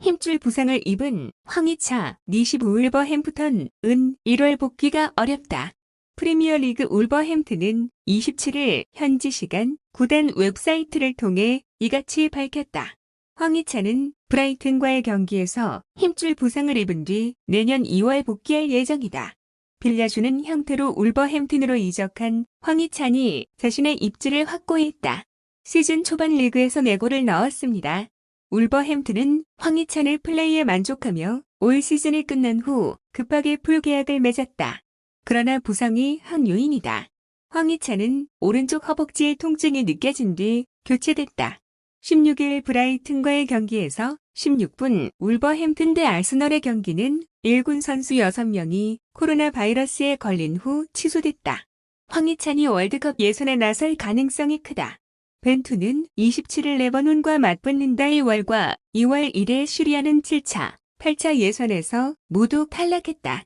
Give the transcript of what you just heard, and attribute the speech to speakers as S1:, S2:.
S1: 힘줄 부상을 입은 황희차 니십 울버햄프턴 은 1월 복귀가 어렵다. 프리미어리그 울버햄튼은 27일 현지 시간 구단 웹사이트를 통해 이같이 밝혔다. 황희찬은 브라이튼과의 경기에서 힘줄 부상을 입은 뒤 내년 2월 복귀할 예정이다. 빌려주는 형태로 울버햄튼으로 이적한 황희찬이 자신의 입지를 확고했다. 시즌 초반 리그에서 4골을 넣었습니다. 울버햄튼은 황희찬을 플레이에 만족하며 올 시즌이 끝난 후 급하게 풀계약을 맺었다. 그러나 부상이 한 요인이다. 황희찬은 오른쪽 허벅지의 통증이 느껴진 뒤 교체됐다. 16일 브라이튼과의 경기에서 16분 울버햄튼 대 아스널의 경기는 1군 선수 6명이 코로나 바이러스에 걸린 후 취소됐다. 황희찬이 월드컵 예선에 나설 가능성이 크다. 벤투는 27일 레버논과 맞붙는다 2월과 2월 1일 슈리아는 7차, 8차 예선에서 모두 탈락했다.